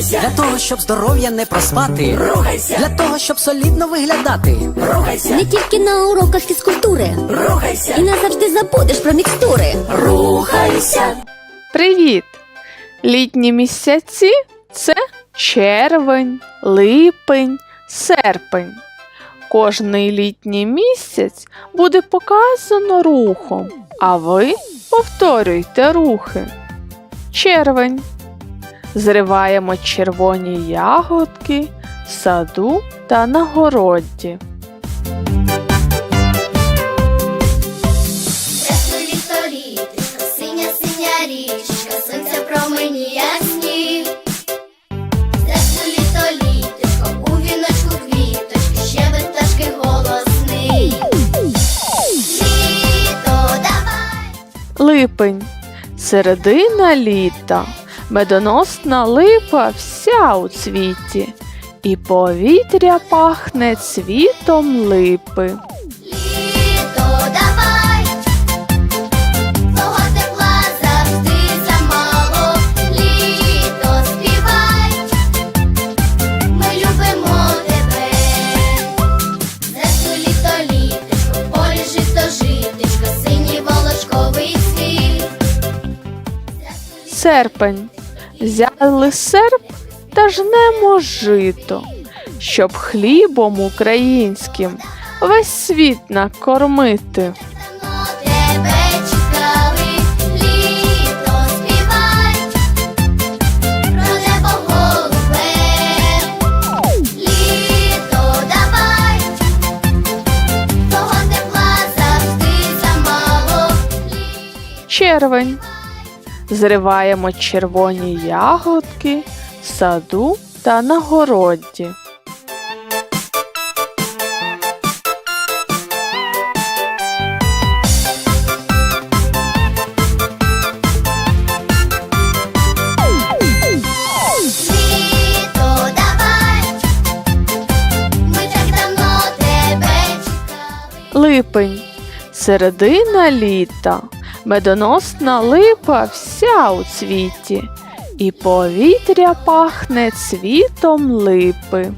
Рухайся, Для того, щоб здоров'я не проспати. рухайся, Для того, щоб солідно виглядати. рухайся, Не тільки на уроках фізкультури. рухайся, І назавжди забудеш про мікстури. рухайся. Привіт! Літні місяці це червень, липень, серпень. Кожний літній місяць буде показано рухом, а ви повторюйте рухи. Червень. Зриваємо червоні ягодки в саду та на городі. Липень. Середина літа. Медоносна липа вся у цвіті, і повітря пахне цвітом липи. Серпень. Взяли серп та жнемо жито, щоб хлібом українським весь світ накормити. Червень. Зриваємо червоні ягодки в саду та на городі. Липень. Середина літа. Медоносна липа вся у цвіті, і повітря пахне цвітом липи.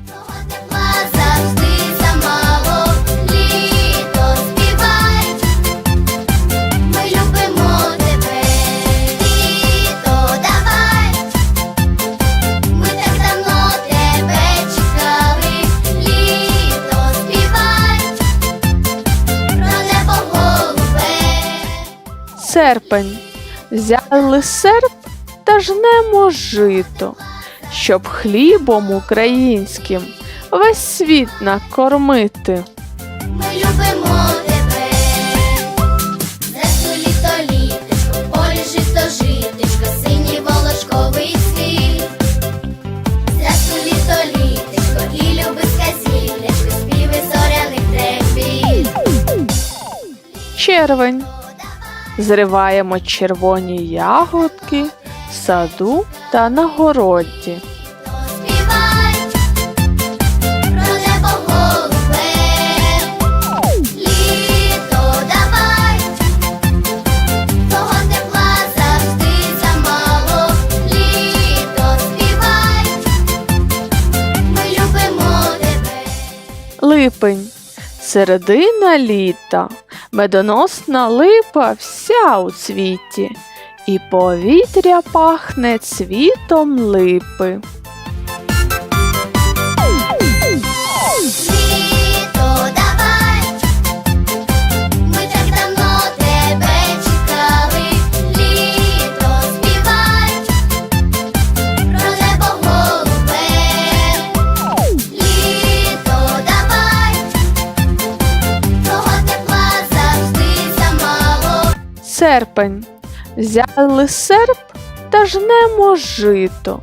Серпень. Взяли серп та жнемо жито, щоб хлібом українським весь світ накормити. Ми любимо тебе, зрешту літо літочко, полі жито житочко, синій волошковий світ. Зрешту літо літочко, і люби сказілечко, співи зоряних трепіт. Червень. Зриваємо червоні ягодки в саду та на городі. Липень. Середина літа. Медоносна липа вся у цвіті, і повітря пахне цвітом липи. Серпень. Взяли серп та жнемо жито,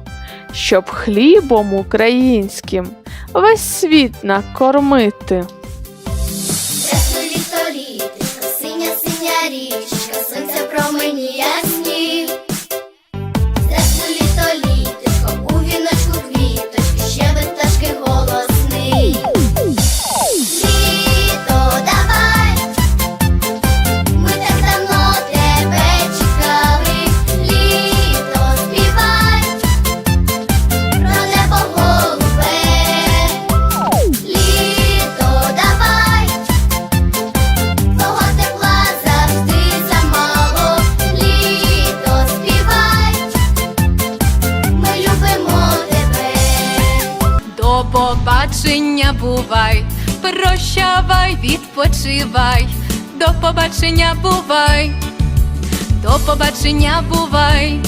щоб хлібом українським весь світ накормити. Синя синя річка, сонця промені побачення, бувай, прощавай, відпочивай, до побачення, бувай, до побачення, бувай.